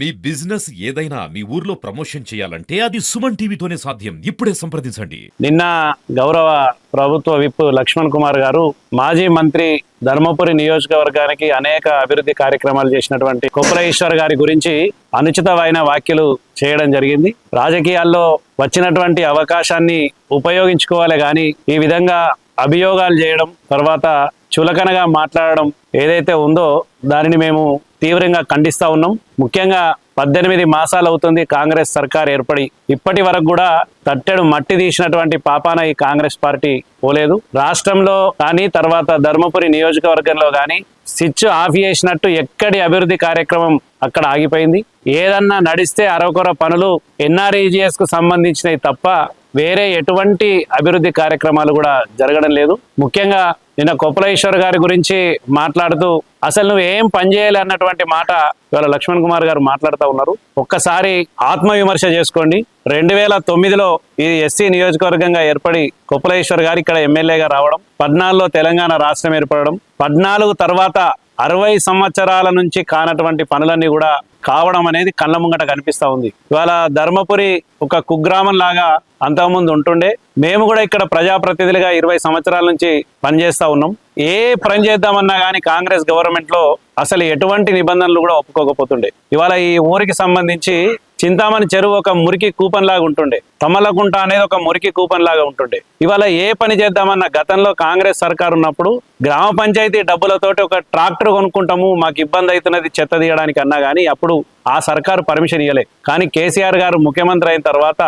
మీ business ఏదైనా మీ ఊర్లో promotion చేయాలంటే అది సుమన్ టీవీతోనే సాధ్యం. ఇప్పుడే సంప్రదించండి. నిన్న గౌరవ ప్రభుత్వ విప్ లక్ష్మణ్ కుమార్ గారు మాజీ మంత్రి ధర్మపురి నియోజకవర్గానికి అనేక అభివృద్ధి కార్యక్రమాలు చేసినటువంటి కుప్రేశ్వర్ గారి గురించి అనుచితమైన వ్యాఖ్యలు చేయడం జరిగింది. రాజకీయాల్లో వచ్చినటువంటి అవకాశాన్ని ఉపయోగించుకోవాలి కానీ ఈ విధంగా అభియోగాలు చేయడం తర్వాత చులకనగా మాట్లాడడం ఏదైతే ఉందో దానిని మేము తీవ్రంగా ఖండిస్తా ఉన్నాం. ముఖ్యంగా పద్దెనిమిది మాసాలు అవుతుంది కాంగ్రెస్ సర్కార్ ఏర్పడి. ఇప్పటి వరకు కూడా తట్టెడు మట్టి తీసినటువంటి పాపాన ఈ కాంగ్రెస్ పార్టీ పోలేదు. రాష్ట్రంలో కానీ తర్వాత ధర్మపురి నియోజకవర్గంలో కానీ స్విచ్ ఆఫ్ చేసినట్టు ఎక్కడి అభివృద్ధి కార్యక్రమం అక్కడ ఆగిపోయింది. ఏదన్నా నడిస్తే అరవకొర పనులు ఎన్ఆర్ఈజిఎస్కు సంబంధించినవి తప్ప వేరే ఎటువంటి అభివృద్ధి కార్యక్రమాలు కూడా జరగడం లేదు. ముఖ్యంగా నిన్న కొప్పలేశ్వర్ గారి గురించి మాట్లాడుతూ అసలు నువ్వు ఏం పని అన్నటువంటి మాట ఇవాళ లక్ష్మణ్ కుమార్ గారు మాట్లాడుతూ ఉన్నారు. ఒక్కసారి ఆత్మవిమర్శ చేసుకోండి. రెండు వేల తొమ్మిదిలో ఇది ఎస్సీ నియోజకవర్గంగా ఏర్పడి కొప్పలేశ్వర్ గారు ఇక్కడ ఎమ్మెల్యేగా రావడం పద్నాలుగులో తెలంగాణ రాష్ట్రం ఏర్పడడం పద్నాలుగు తర్వాత అరవై సంవత్సరాల నుంచి కానటువంటి పనులన్నీ కూడా కావడం అనేది కళ్ళ ముంగట కనిపిస్తా ఉంది. ఇవాళ ధర్మపురి ఒక కుగ్రామం లాగా అంతకుముందు ఉంటుండే. మేము కూడా ఇక్కడ ప్రజాప్రతినిధులుగా ఇరవై సంవత్సరాల నుంచి పనిచేస్తూ ఉన్నాం. ఏ పని చేద్దామన్నా కానీ కాంగ్రెస్ గవర్నమెంట్లో అసలు ఎటువంటి నిబంధనలు కూడా ఒప్పుకోకపోతుండే. ఇవాళ ఈ ఊరికి సంబంధించి చింతామణి చెరువు ఒక మురికి కూపన్ లాగా ఉంటుండే. తమలకుంట అనేది ఒక మురికి కూపన్ లాగా ఉంటుండే. ఇవాళ ఏ పని చేద్దామన్న గతంలో కాంగ్రెస్ సర్కార్ ఉన్నప్పుడు గ్రామ పంచాయతీ డబ్బులతోటి ఒక ట్రాక్టర్ కొనుక్కుంటాము మాకు ఇబ్బంది అవుతున్నది చెత్త తీయడానికి అన్నా కానీ అప్పుడు ఆ సర్కారు పర్మిషన్ ఇవ్వలే కానీ కేసీఆర్ గారు ముఖ్యమంత్రి అయిన తర్వాత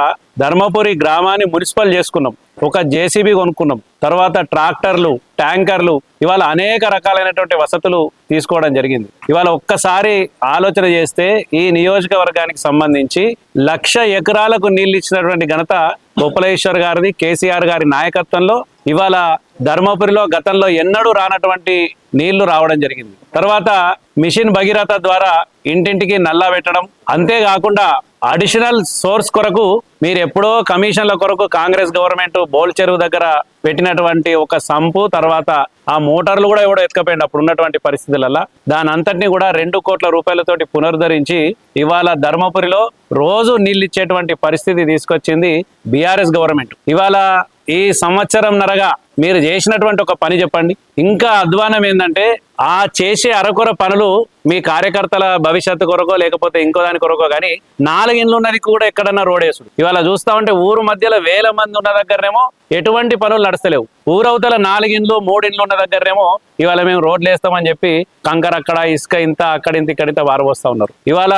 ధర్మపురి గ్రామాన్ని మున్సిపల్ చేసుకున్నాం. ఒక జేసీబీ కొనుక్కున్నాం. తర్వాత ట్రాక్టర్లు ట్యాంకర్లు ఇవాళ అనేక రకాలైనటువంటి వసతులు తీసుకోవడం జరిగింది. ఇవాళ ఒక్కసారి ఆలోచన చేస్తే ఈ నియోజకవర్గానికి సంబంధించి లక్ష ఎకరాలకు నీళ్ళు ఇచ్చినటువంటి ఘనత గోపాలేశ్వర్ గారిది కేసీఆర్ గారి నాయకత్వంలో ఇవాళ ధర్మపురిలో గతంలో ఎన్నడూ రానటువంటి నీళ్ళు రావడం జరిగింది. తర్వాత మిషన్ భగీరథ ద్వారా ఇంటింటికి నల్లా పెట్టడం. అంతేకాకుండా అడిషనల్ సోర్స్ కొరకు మీరు ఎప్పుడో కమిషన్ల కొరకు కాంగ్రెస్ గవర్నమెంట్ బోల్ చెరువు దగ్గర పెట్టినటువంటి ఒక సంపు తర్వాత ఆ మోటార్లు కూడా ఎవడో ఎత్తుకపోయింది అప్పుడు ఉన్నటువంటి పరిస్థితులలో దాని అంతటిని కూడా రెండు కోట్ల రూపాయలతోటి పునరుద్ధరించి ఇవాళ ధర్మపురిలో రోజు నీళ్ళు ఇచ్చేటువంటి పరిస్థితి తీసుకొచ్చింది బీఆర్ఎస్ గవర్నమెంట్. ఇవాళ ఈ సంవత్సరం నరగా మీరు చేసినటువంటి ఒక పని చెప్పండి. ఇంకా అధ్వానం ఏంటంటే ఆ చేసే అరకొర పనులు మీ కార్యకర్తల భవిష్యత్తు కొరకో లేకపోతే ఇంకో దాని కొరకో కానీ నాలుగిండ్లు ఉన్నది కూడా ఎక్కడన్నా రోడ్ వేసుడు ఇవాళ చూస్తా ఉంటే ఊరు మధ్యలో వేల మంది ఉన్న దగ్గరనేమో ఎటువంటి పనులు నడుస్తలేవు. ఊరవతల నాలుగిండ్లు మూడిండ్లు ఉన్న దగ్గరనేమో ఇవాళ మేము రోడ్లు వేస్తామని చెప్పి కంకర అక్కడ ఇసుక ఇంత అక్కడ ఇంత ఇక్కడ ఇంత వారబోస్తా ఉన్నారు. ఇవాళ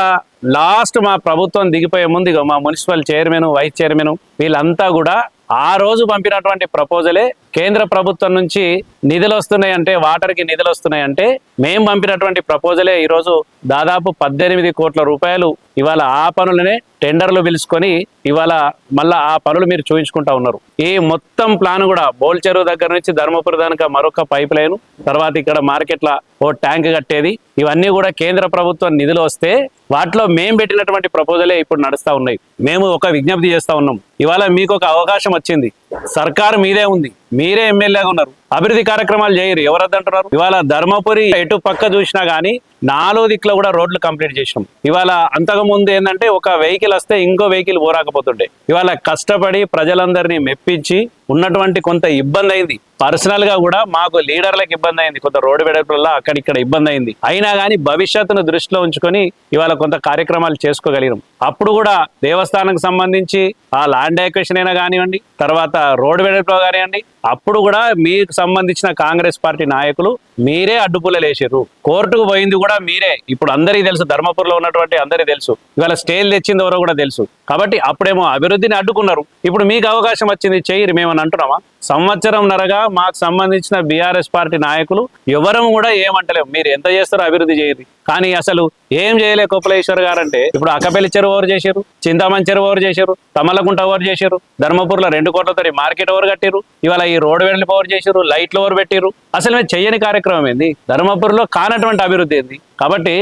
లాస్ట్ మా ప్రభుత్వం దిగిపోయే ముందు ఇగో మా మున్సిపల్ చైర్మన్ వైస్ చైర్మన్ వీళ్ళంతా కూడా ఆ రోజు పంపినటువంటి ప్రపోజలే కేంద్ర ప్రభుత్వం నుంచి నిధులు వస్తున్నాయంటే వాటర్కి నిధులు వస్తున్నాయంటే మేము పంపినటువంటి ప్రపోజలే ఈరోజు దాదాపు పద్దెనిమిది కోట్ల రూపాయలు ఇవాళ ఆ పనులనే టెండర్లు పిలుచుకొని ఇవాళ మళ్ళా ఆ పనులు మీరు చూపించుకుంటా ఉన్నారు. ఈ మొత్తం ప్లాన్ కూడా బోల్చెరువు దగ్గర నుంచి ధర్మపురి దానిక మరొక పైప్ లైన్ తర్వాత ఇక్కడ మార్కెట్ల ఓ ట్యాంక్ కట్టేది ఇవన్నీ కూడా కేంద్ర ప్రభుత్వం నిధులు వస్తే వాటిలో మేము పెట్టినటువంటి ప్రపోజలే ఇప్పుడు నడుస్తూ ఉన్నాయి. మేము ఒక విజ్ఞప్తి చేస్తూ ఉన్నాం. ఇవాళ మీకు ఒక అవకాశం వచ్చింది. సర్కారు మీదే ఉంది. మీరే ఎమ్మెల్యేగా ఉన్నారు. అభివృద్ధి కార్యక్రమాలు చేయరు. ఎవరు అంటున్నారు ఇవాళ ధర్మపురి ఎటు పక్క చూసినా గానీ నాలుగు దిక్కులో కూడా రోడ్లు కంప్లీట్ చేసినాం. ఇవాళ అంతకు ముందు ఏంటంటే ఒక వెహికల్ వస్తే ఇంకో వెహికల్ పోరాకపోతుండే ఇవాళ కష్టపడి ప్రజలందరినీ మెప్పించి ఉన్నటువంటి కొంత ఇబ్బంది అయింది. పర్సనల్గా కూడా మాకు లీడర్లకు ఇబ్బంది అయింది. కొంత రోడ్డు వెడల్పుల అక్కడిక్కడ ఇబ్బంది అయింది. అయినా కానీ భవిష్యత్తును దృష్టిలో ఉంచుకొని ఇవాళ కొంత కార్యక్రమాలు చేసుకోగలిగినాం. అప్పుడు కూడా దేవస్థానంకి సంబంధించి ఆ ల్యాండ్ ఎక్వేషన్ అయినా కానివ్వండి తర్వాత రోడ్డు వెడల్పులో కానివ్వండి అప్పుడు కూడా మీకు సంబంధించిన కాంగ్రెస్ పార్టీ నాయకులు మీరే అడ్డుపుల్లలు వేసారు కోర్టుకు పోయింది కూడా మీరే. ఇప్పుడు అందరికీ తెలుసు ధర్మపురంలో ఉన్నటువంటి అందరికీ తెలుసు. ఇవాళ స్టేల్ తెచ్చింది ఎవరో కూడా తెలుసు. కాబట్టి అప్పుడేమో అభివృద్ధిని అడ్డుకున్నారు. ఇప్పుడు మీకు అవకాశం వచ్చింది చేయరు మేమని అంటున్నామా? సంవత్సరం నరగా మాకు సంబంధించిన బీఆర్ఎస్ పార్టీ నాయకులు ఎవరం కూడా ఏమంటలేము. మీరు ఎంత చేస్తారో అభివృద్ధి చేయదు కానీ అసలు ఏం చేయలే కొప్పలేశ్వర్ గారు అంటే ఇప్పుడు అక్కపల్లి చెరువు ఓవర్ చేశారు చింతామణి చెరువు ఓవర్ చేశారు తమలకుంట ఓవర్ చేశారు ధర్మపూర్లో రెండు కోట్లతో మార్కెట్ ఓవర్ కట్టారు ఇవాళ ఈ రోడ్డు వెడల్పు ఓవర్ చేశారు లైట్లు ఎవరు పెట్టారు అసలు మేము చెయ్యని కార్యక్రమం ఏంది? ధర్మపూర్లో కానటువంటి అభివృద్ధి ఏంది? కాబట్టి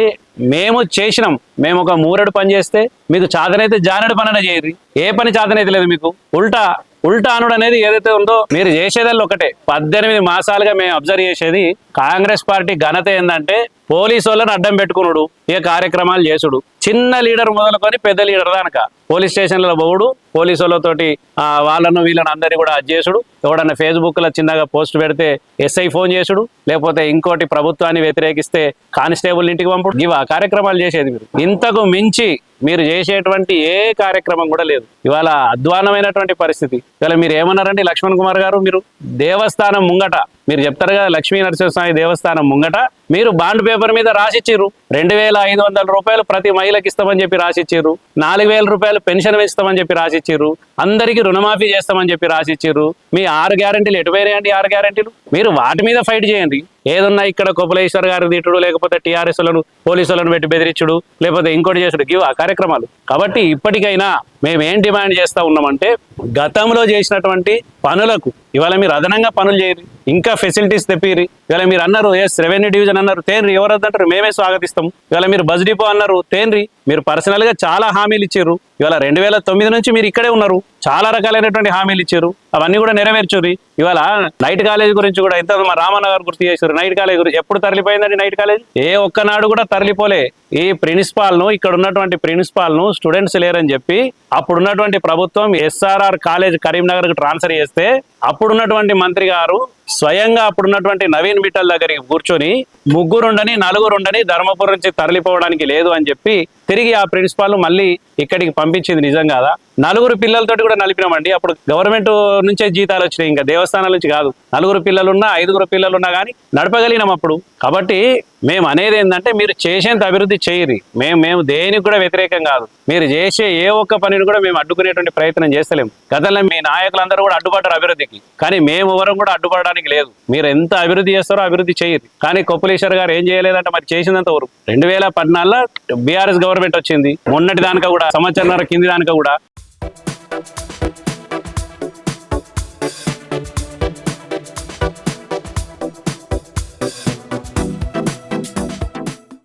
మేము చేసినాం. మేము ఒక మూరడు పని చేస్తే మీకు చాదనైతే జానడు పని చేయరు ఏ పని చాదనైతే లేదు మీకు? ఉల్టా ఉల్టానుడు అనేది ఏదైతే ఉందో మీరు చేసేదల్లా ఒకటే. పద్దెనిమిది మాసాలుగా మేము అబ్జర్వ్ చేసేది కాంగ్రెస్ పార్టీ ఘనత ఏంటంటే పోలీసు వాళ్ళని అడ్డం పెట్టుకునుడు ఏ కార్యక్రమాలు చేసుడు. చిన్న లీడర్ మొదలుకొని పెద్ద లీడర్ దానక. పోలీస్ స్టేషన్లలో పోవుడు పోలీసు వాళ్ళతోటి వాళ్ళను వీళ్ళని అందరినీ కూడా అది చేసుడు. ఎవడన్నా ఫేస్బుక్లో చిన్నగా పోస్ట్ పెడితే ఎస్ఐ ఫోన్ చేసుడు లేకపోతే ఇంకోటి ప్రభుత్వాన్ని వ్యతిరేకిస్తే కానిస్టేబుల్ ఇంటికి పంపుడు. ఇవా కార్యక్రమాలు చేసేది మీరు ఇంతకు మించి మీరు చేసేటువంటి ఏ కార్యక్రమం కూడా లేదు. ఇవాళ అధ్వానమైనటువంటి పరిస్థితి. ఇవాళ మీరు ఏమన్నారండి లక్ష్మణ్ కుమార్ గారు? మీరు దేవస్థానం ముంగట మీరు చెప్తారు కదా లక్ష్మీ నరసింహస్వామి దేవస్థానం ముంగట మీరు బాండ్ పేపర్ మీద రాసిచ్చిర్రు. రెండు వేల ఐదు వందల రూపాయలు ప్రతి మహిళకి ఇస్తామని చెప్పి రాసిచ్చిర్రు. నాలుగు వేల రూపాయలు పెన్షన్ ఇస్తామని చెప్పి రాసిచ్చిర్రు. అందరికీ రుణమాఫీ చేస్తామని చెప్పి రాసిచ్చిర్రు. మీ ఆరు గ్యారెంటీలు ఎటు వేరేయండి ఆరు గ్యారెంటీలు? మీరు వాటి మీద ఫైట్ చేయండి. ఏదన్నా ఇక్కడ కొప్పులేశ్వర్ గారు తిట్టుడు లేకపోతే టీఆర్ఎస్లను పోలీసులను పెట్టి బెదిరించుడు లేకపోతే ఇంకోటి చేసుడు గివ్ ఆ కార్యక్రమాలు. కాబట్టి ఇప్పటికైనా మేము ఏం డిమాండ్ చేస్తా ఉన్నామంటే గతంలో చేసినటువంటి పనులకు ఇవాళ మీరు అదనంగా పనులు చేయరు ఇంకా ఫెసిలిటీస్ తెప్పిరి ఇవాళ మీరు అన్నారు ఎస్ రెవెన్యూ డివిజన్ అన్నారు తేన్రి ఎవరు అంటారు మేమే స్వాగతిస్తాం. ఇవాళ మీరు బస్ డిపో అన్నారు తేన్రి మీరు పర్సనల్గా చాలా హామీలు ఇచ్చారు ఇవాళ రెండు వేల తొమ్మిది నుంచి మీరు ఇక్కడే ఉన్నారు. చాలా రకాలైనటువంటి హామీలు ఇచ్చారు. అవన్నీ కూడా నెరవేర్చుర్రి ఇవాళ నైట్ కాలేజ్ గురించి కూడా ఇంత మా రామన్న గారు గుర్తు చేశారు. నైట్ కాలేజ్ గురించి ఎప్పుడు తరలిపోయిందండి నైట్ కాలేజ్ ఏ ఒక్కనాడు కూడా తరలిపోలే. ఈ ప్రిన్సిపాల్ను ఇక్కడ ఉన్నటువంటి ప్రిన్సిపాల్ను స్టూడెంట్స్ లేరని చెప్పి అప్పుడు ఉన్నటువంటి ప్రభుత్వం ఎస్ఆర్ఆర్ కాలేజ్ కరీంనగర్కు ట్రాన్స్ఫర్ చేస్తే అప్పుడున్నటువంటి మంత్రి గారు స్వయంగా అప్పుడున్నటువంటి నవీన్ బిట్టల్ దగ్గరికి కూర్చొని ముగ్గురుండని నలుగురుండని ధర్మపురం నుంచి తరలిపోవడానికి లేదు అని చెప్పి తిరిగి ఆ ప్రిన్సిపాల్ మళ్ళీ ఇక్కడికి పంపించింది నిజం కాదా? నలుగురు పిల్లలతోటి కూడా నలిపినామండి. అప్పుడు గవర్నమెంట్ నుంచే జీతాలు వచ్చినాయి. ఇంకా దేవస్థానాల నుంచి కాదు. నలుగురు పిల్లలున్నా ఐదుగురు పిల్లలున్నా కానీ నడపగలిగినాం అప్పుడు. కాబట్టి మేము అనేది ఏంటంటే మీరు చేసేంత అభివృద్ధి చేయరు. మేము మేము దేనికి కూడా వ్యతిరేకం కాదు. మీరు చేసే ఏ ఒక్క పనిని కూడా మేము అడ్డుకునేటువంటి ప్రయత్నం చేస్తలేము గతంలో మీ నాయకులందరూ కూడా అడ్డుపడ్డారు అభివృద్ధికి. కానీ మేము ఎవరం కూడా అడ్డుపడడానికి లేదు. మీరు ఎంత అభివృద్ధి చేస్తారో అభివృద్ధి చేయరు. కానీ కొప్పులేశ్వర్ గారు ఏం చేయలేదంటే మరి చేసిందంత వరకు రెండు వేల పద్నాలుగులో బీఆర్ఎస్ గవర్నమెంట్ వచ్చింది. మొన్నటి దానిక కూడా సంవత్సరం కింది దానిక కూడా. Thank you